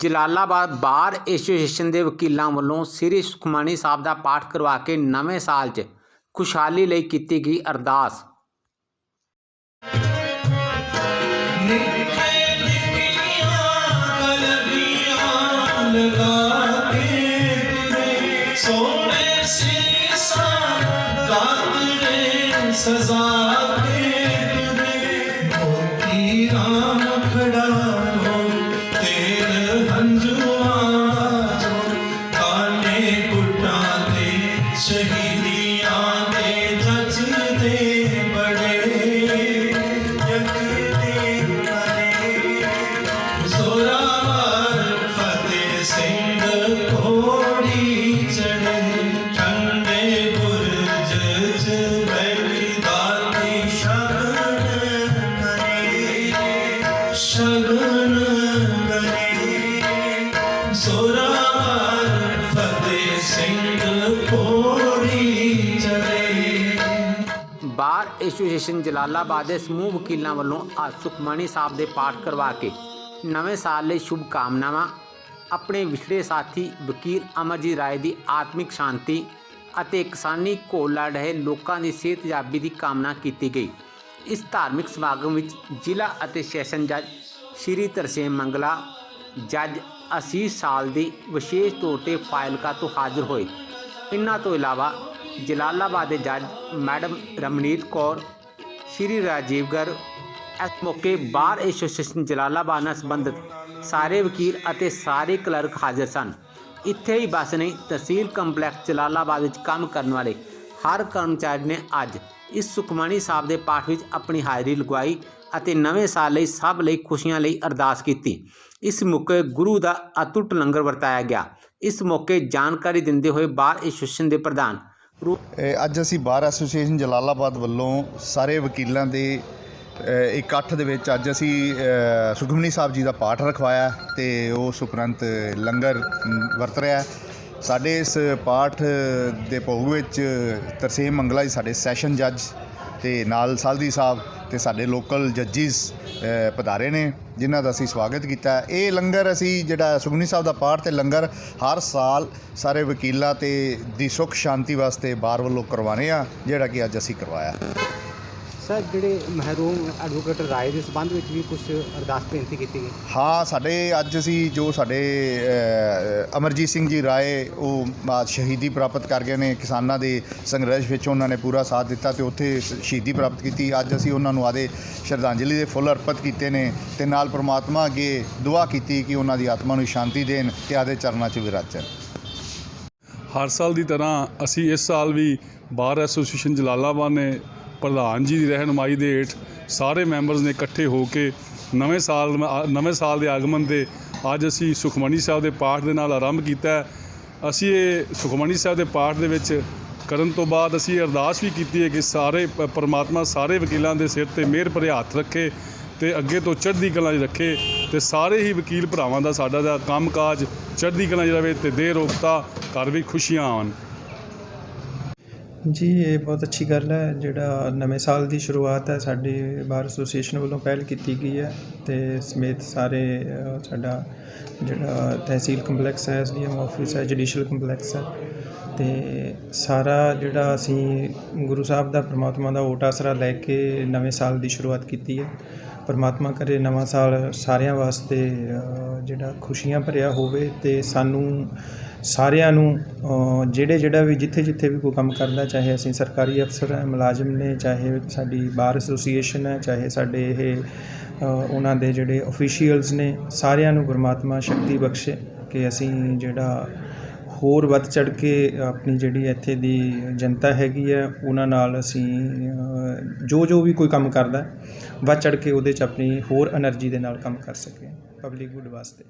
Jalalabad bar association ਦੇ ਵਕੀਲਾਂ ਵੱਲੋਂ ਸ੍ਰੀ ਸੁਖਮਨੀ ਸਾਹਿਬ ਦਾ ਪਾਠ ਕਰਵਾ ਕੇ ਨਵੇਂ ਸਾਲ 'ਚ ਖੁਸ਼ਹਾਲੀ ਲਈ ਕੀਤੀ ਗਈ ਅਰਦਾਸ। ਸੋਹਣੇ ਸੀਸਾ ਦਾਤਰੇ ਸਜ਼ਾ ਕੇ ਜੱਜਦੇ ਬੜੇ ਯਕ ਦੇ ਮਰੇ ਜ਼ੋਰਾਵਰ ਫਤਿਹ ਸਿੰਘ ਕੋੜੀ ਬਾਰ ਐਸੋਸੀਏਸ਼ਨ ਜਲਾਲਾਬਾਦ ਦੇ ਸਮੂਹ ਵਕੀਲਾਂ ਵੱਲੋਂ ਅੱਜ ਸੁਖਮਣੀ ਸਾਹਿਬ ਦੇ ਪਾਠ ਕਰਵਾ ਕੇ ਨਵੇਂ ਸਾਲ ਲਈ ਸ਼ੁਭ ਕਾਮਨਾਵਾਂ ਆਪਣੇ ਵਿਛੜੇ ਸਾਥੀ ਵਕੀਲ ਅਮਰਜੀਤ ਰਾਏ ਦੀ ਆਤਮਿਕ ਸ਼ਾਂਤੀ ਅਤੇ ਕਿਸਾਨੀ ਘੋਲ ਲੜ ਰਹੇ ਲੋਕਾਂ ਦੀ ਸਿਹਤਯਾਬੀ ਦੀ ਕਾਮਨਾ ਕੀਤੀ ਗਈ। ਇਸ ਧਾਰਮਿਕ ਸਮਾਗਮ ਵਿੱਚ ਜ਼ਿਲ੍ਹਾ ਅਤੇ ਸੈਸ਼ਨ ਜੱਜ ਸ਼੍ਰੀ ਤਰਸੇਮ ਮੰਗਲਾ, ਜੱਜ ਅਸੀਸ ਸਾਲ ਦੀ ਵਿਸ਼ੇਸ਼ ਤੌਰ ਤੇ ਫਾਇਲਕਾ ਤੋਂ ਹਾਜ਼ਰ ਹੋਏ। ਇਨ੍ਹਾਂ ਤੋਂ ਇਲਾਵਾ ਜਲਾਲਾਬਾਦ ਦੇ ਜੱਜ ਮੈਡਮ ਰਮਨੀਤ ਕੌਰ, ਸ਼੍ਰੀ ਰਾਜੀਵ ਗਰ ਇਸ ਮੌਕੇ ਬਾਰ ਐਸੋਸੀਏਸ਼ਨ ਜਲਾਲਾਬਾਦ ਨਾਲ ਸੰਬੰਧਿਤ ਸਾਰੇ ਵਕੀਲ ਅਤੇ ਸਾਰੇ ਕਲਰਕ ਹਾਜ਼ਰ ਸਨ। ਇੱਥੇ ਹੀ ਬਸ ਨਹੀਂ ਤਹਿਸੀਲ ਕੰਪਲੈਕਸ ਜਲਾਲਾਬਾਦ ਵਿੱਚ ਕੰਮ ਕਰਨ ਵਾਲੇ ਹਰ ਕਰਮਚਾਰੀ ਨੇ ਅੱਜ ਇਸ ਸੁਖਮਨੀ ਸਾਹਿਬ ਦੇ ਪਾਠ ਵਿੱਚ ਆਪਣੀ ਹਾਜ਼ਰੀ ਲਗਵਾਈ ਅਤੇ ਨਵੇਂ ਸਾਲ ਲਈ ਸਭ ਲਈ ਖੁਸ਼ੀਆਂ ਲਈ ਅਰਦਾਸ ਕੀਤੀ। ਇਸ ਮੌਕੇ ਗੁਰੂ ਦਾ ਅਤੁੱਟ ਲੰਗਰ ਵਰਤਾਇਆ ਗਿਆ। ਇਸ ਮੌਕੇ ਜਾਣਕਾਰੀ ਦਿੰਦੇ ਹੋਏ ਬਾਰ ਐਸੋਸੀਏਸ਼ਨ ਦੇ ਪ੍ਰਧਾਨ ਅੱਜ ਅਸੀਂ ਬਾਰ ਐਸੋਸੀਏਸ਼ਨ ਜਲਾਲਾਬਾਦ ਵੱਲੋਂ ਸਾਰੇ ਵਕੀਲਾਂ ਦੇ ਇਕੱਠ ਦੇ ਵਿੱਚ ਅੱਜ ਅਸੀਂ ਸੁਖਮਨੀ ਸਾਹਿਬ ਜੀ ਦਾ ਪਾਠ ਰਖਵਾਇਆ ਤੇ ਉਸ ਉਪਰੰਤ ਲੰਗਰ ਵਰਤ ਰਿਹਾ ਸਾਡੇ ਇਸ ਪਾਠ ਦੇ ਭੋਗ ਵਿੱਚ ਤਰਸੇਮ ਮੰਗਲਾ ਜੀ ਸਾਡੇ ਸੈਸ਼ਨ ਜੱਜ ਤੇ ਨਾਲ ਸਾਲਦੀ ਸਾਹਿਬ ਤੇ ਸਾਡੇ ਲੋਕਲ ਜੱਜਿਸ ਪਧਾਰੇ ਨੇ, ਜਿਨ੍ਹਾਂ ਦਾ ਅਸੀਂ ਸਵਾਗਤ ਕੀਤਾ। ਇਹ ਲੰਗਰ ਅਸੀਂ ਜਿਹੜਾ ਸੁਖਮਨੀ ਸਾਹਿਬ ਦਾ ਪਾਠ ਤੇ ਲੰਗਰ ਹਰ ਸਾਲ ਸਾਰੇ ਵਕੀਲਾਂ ਤੇ ਦੀ ਸੁੱਖ ਸ਼ਾਂਤੀ ਵਾਸਤੇ ਬਾਰ ਵੱਲੋਂ ਕਰਵਾਉਂਦੇ ਆ, ਜਿਹੜਾ ਕਿ ਅੱਜ ਅਸੀਂ ਕਰਵਾਇਆ। ਸਰ ਜਿਹੜੇ ਮਹਿਰੂਮ ਐਡਵੋਕੇਟ ਰਾਏ ਦੇ ਸਬੰਧ ਵਿੱਚ ਵੀ ਕੁਝ ਅਰਦਾਸ ਬੇਨਤੀ ਕੀਤੀ ਗਈ? ਹਾਂ ਸਾਡੇ ਅੱਜ ਅਸੀਂ ਜੋ ਸਾਡੇ ਅਮਰਜੀਤ ਸਿੰਘ ਜੀ ਰਾਏ ਉਹ ਸ਼ਹੀਦੀ ਪ੍ਰਾਪਤ ਕਰ ਗਏ ਨੇ ਕਿਸਾਨਾਂ ਦੇ ਸੰਘਰਸ਼ ਵਿੱਚ ਉਹਨਾਂ ਨੇ ਪੂਰਾ ਸਾਥ ਦਿੱਤਾ ਤੇ ਉੱਥੇ ਸ਼ਹੀਦੀ ਪ੍ਰਾਪਤ ਕੀਤੀ। ਅੱਜ ਅਸੀਂ ਉਹਨਾਂ ਨੂੰ ਆਦੇ ਸ਼ਰਧਾਂਜਲੀ ਦੇ ਫੁੱਲ ਅਰਪਿਤ ਕੀਤੇ ਨੇ ਤੇ ਨਾਲ ਪ੍ਰਮਾਤਮਾ ਅੱਗੇ ਦੁਆ ਕੀਤੀ ਕਿ ਉਹਨਾਂ ਦੀ ਆਤਮਾ ਨੂੰ ਸ਼ਾਂਤੀ ਦੇਣ ਤੇ ਆਦੇ ਚਰਨਾਂ 'ਚ ਵਿਰਾਜਣ। ਹਰ ਸਾਲ ਦੀ ਤਰ੍ਹਾਂ ਅਸੀਂ ਇਸ ਸਾਲ ਵੀ ਬਾਰ ਐਸੋਸੀਏਸ਼ਨ ਜਲਾਲਾਬਾਦ ਨੇ ਪ੍ਰਧਾਨ ਜੀ ਦੀ ਰਹਿਨੁਮਾਈ ਦੇ ਹੇਠ ਸਾਰੇ ਮੈਂਬਰਸ ਨੇ ਇਕੱਠੇ ਹੋ ਕੇ ਨਵੇਂ ਸਾਲ ਨਵੇਂ ਸਾਲ ਦੇ ਆਗਮਨ 'ਤੇ ਅੱਜ ਅਸੀਂ ਸੁਖਮਨੀ ਸਾਹਿਬ ਦੇ ਪਾਠ ਦੇ ਨਾਲ ਆਰੰਭ ਕੀਤਾ ਅਸੀਂ ਇਹ ਸੁਖਮਨੀ ਸਾਹਿਬ ਦੇ ਪਾਠ ਦੇ ਵਿੱਚ ਕਰਨ ਤੋਂ ਬਾਅਦ ਅਸੀਂ ਅਰਦਾਸ ਵੀ ਕੀਤੀ ਹੈ ਕਿ ਸਾਰੇ ਪ- ਪਰਮਾਤਮਾ ਸਾਰੇ ਵਕੀਲਾਂ ਦੇ ਸਿਰ ਤੇ ਮਿਹਰ ਭਰੇ ਹੱਥ ਰੱਖੇ ਤੇ ਅੱਗੇ ਤੋਂ ਚੜ੍ਹਦੀ ਕਲਾ 'ਚ ਰੱਖੇ ਤੇ ਸਾਰੇ ਹੀ ਵਕੀਲ ਭਰਾਵਾਂ ਦਾ ਸਾਡਾ ਦਾ ਕੰਮਕਾਜ ਚੜ੍ਹਦੀ ਕਲਾ 'ਚ ਰਵੇ ਤੇ ਦੇ ਰੋਕਤਾ, ਘਰ ਵੀ ਖੁਸ਼ੀਆਂ ਆਉਣ। ਜੀ, ਇਹ ਬਹੁਤ ਅੱਛੀ ਗੱਲ ਹੈ, ਜਿਹੜਾ ਨਵੇਂ ਸਾਲ ਦੀ ਸ਼ੁਰੂਆਤ ਹੈ, ਸਾਡੇ ਬਾਰ ਐਸੋਸੀਏਸ਼ਨ ਵੱਲੋਂ ਪਹਿਲ ਕੀਤੀ ਗਈ ਹੈ ਅਤੇ ਸਮੇਤ ਸਾਰੇ ਸਾਡਾ ਜਿਹੜਾ ਤਹਿਸੀਲ ਕੰਪਲੈਕਸ ਹੈ, ਐਸਡੀਐਮ ਆਫਿਸ ਹੈ ਜੁਡੀਸ਼ੀਅਲ ਕੰਪਲੈਕਸ ਹੈ ਅਤੇ ਸਾਰਾ ਜਿਹੜਾ ਅਸੀਂ ਗੁਰੂ ਸਾਹਿਬ ਦਾ, ਪ੍ਰਮਾਤਮਾ ਦਾ ਓਟ ਆਸਰਾ ਲੈ ਕੇ ਨਵੇਂ ਸਾਲ ਦੀ ਸ਼ੁਰੂਆਤ ਕੀਤੀ ਹੈ। ਪਰਮਾਤਮਾ ਕਰੇ ਨਵਾਂ ਸਾਲ ਸਾਰਿਆਂ ਵਾਸਤੇ ਜਿਹੜਾ ਖੁਸ਼ੀਆਂ ਭਰਿਆ ਹੋਵੇ ਤੇ ਸਾਨੂੰ ਸਾਰਿਆਂ ਨੂੰ ਜਿਹੜੇ, ਜਿਹੜਾ ਵੀ ਜਿੱਥੇ ਜਿੱਥੇ ਵੀ ਕੋਈ ਕੰਮ ਕਰਦਾ, ਚਾਹੇ ਅਸੀਂ ਸਰਕਾਰੀ ਅਫਸਰ ਹੈ, ਮੁਲਾਜ਼ਮ ਨੇ, ਚਾਹੇ ਸਾਡੀ ਬਾਰ ਐਸੋਸੀਏਸ਼ਨ ਹੈ, ਚਾਹੇ ਸਾਡੇ ਇਹ ਉਹਨਾਂ ਦੇ ਜਿਹੜੇ ਅਫੀਸ਼ੀਅਲਸ ਨੇ, ਸਾਰਿਆਂ ਨੂੰ ਪਰਮਾਤਮਾ ਸ਼ਕਤੀ ਬਖਸ਼ੇ ਕਿ ਅਸੀਂ ਜਿਹੜਾ ਹੋਰ ਵੱਧ ਚੜ ਕੇ ਆਪਣੀ ਜਿਹੜੀ ਇੱਥੇ ਦੀ ਜਨਤਾ ਹੈਗੀ ਹੈ, ਉਹਨਾਂ ਨਾਲ ਅਸੀਂ ਜੋ ਜੋ ਵੀ ਕੋਈ ਕੰਮ ਕਰਦਾ, ਵੱਧ ਚੜ ਕੇ ਉਹਦੇ 'ਚ ਆਪਣੀ ਹੋਰ એનર્ਜੀ ਦੇ ਨਾਲ ਕੰਮ ਕਰ ਸਕੀਏ। ਪਬਲਿਕ ਗੁੱਡ ਵਾਸਤੇ।